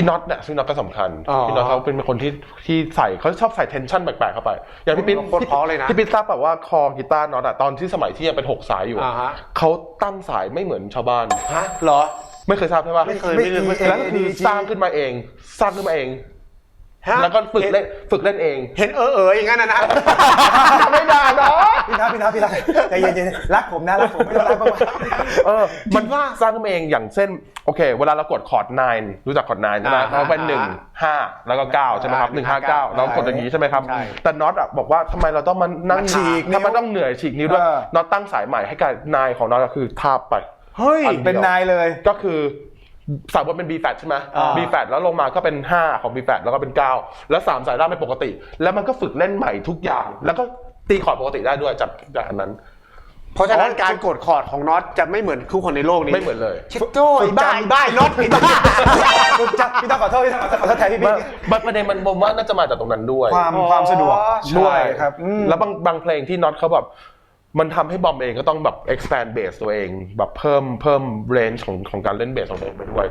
พี่น็อตเนี่ยซึ่งน็อตก็สำคัญอ๋อพี่น็อตเขาเป็นคนที่ที่ใส่เขาชอบใส่เทนชั่นแปลกๆเข้าไป อย่างพี่ปิ๊ดโคตรเพราะเลยนะ พี่ปิ๊ดทราบแบบว่าคอกีตาร์น็อตอะตอนที่สมัยที่ยังเป็นหกสายอยู่อะอ่าฮะ เขาตั้งสายไม่เหมือนชาวบ้าน ฮะเหรอ ไม่เคยทราบใช่ปะไม่เคยไม่เคยไม่เคย แล้วก็คือสร้างขึ้นมาเอง สร้างขึ้นมาเอง ฮะแล้วก็ฝึกเล่นฝึกเล่นเอง เห็นเออเอออย่างนั้นนะนะ ไม่ด่าเนาะพี่ทับพี่ทับพี่ทับใจเย็นๆรักผมนะรักผมไม่ต้องรักมากเออมันว่าสร้างขึ้นมาเองอย่างเช่นโอเค เวลาเรากดคอร์ด9รู้จักคอร์ด9ใช่ไหมอ่าฮะเราเป็นหนึ่งห้าแล้วก็เก้าใช่ไหมครับหนึ่งห้าเก้าเรากดอย่างนี้ใช่ไหมครับใช่แต่น็อตอะบอกว่าทำไมเราต้องมานั่งมาฉีกนิ้วทำไมต้องเหนื่อยฉีกนิ้วด้วยน็อตตั้งสายใหม่ให้กับนายของน็อตก็คือทาบไปเฮ้ยอันเป็นนายเลยก็คือสายบนเป็น B flat ใช่ไหมอ่า B flat แล้วลงมาก็เป็น 5 ของ B flat แล้วก็เป็น 9 แล้ว 3 สายล่างเป็นปกติ แล้วมันก็ฝึกเล่นใหม่ทุกอย่าง แล้วก็ ตีคอร์ดปกติได้ด้วยจากจากอันนั้น เพราะฉะนั้นการกดคอร์ดของน็อตจะไม่เหมือนทุกคนในโลกนี้ไม่เหมือนเลย ชิดโจ้ไอ้บ้าไอ้บ้าไอ้น็อตไอ้บ้าฝึกจับพี่ต้องขอโทษพี่ต้องขอโทษแทนพี่บิ๊มากบัประเด็นมันผมว่าน่าจะมาจากตรงนั้นด้วย ความอ๋อความสะดวกด้ด้ววยยครับอืมแล้วบางบางเพลงที่น็อตเขาแบบมันทำให้บอมเองก็ต้องแบบ expand bass ตัวเอง แบบเพิ่มเพิ่ม range ของของการเล่นเบสของตัวเองไปด้วย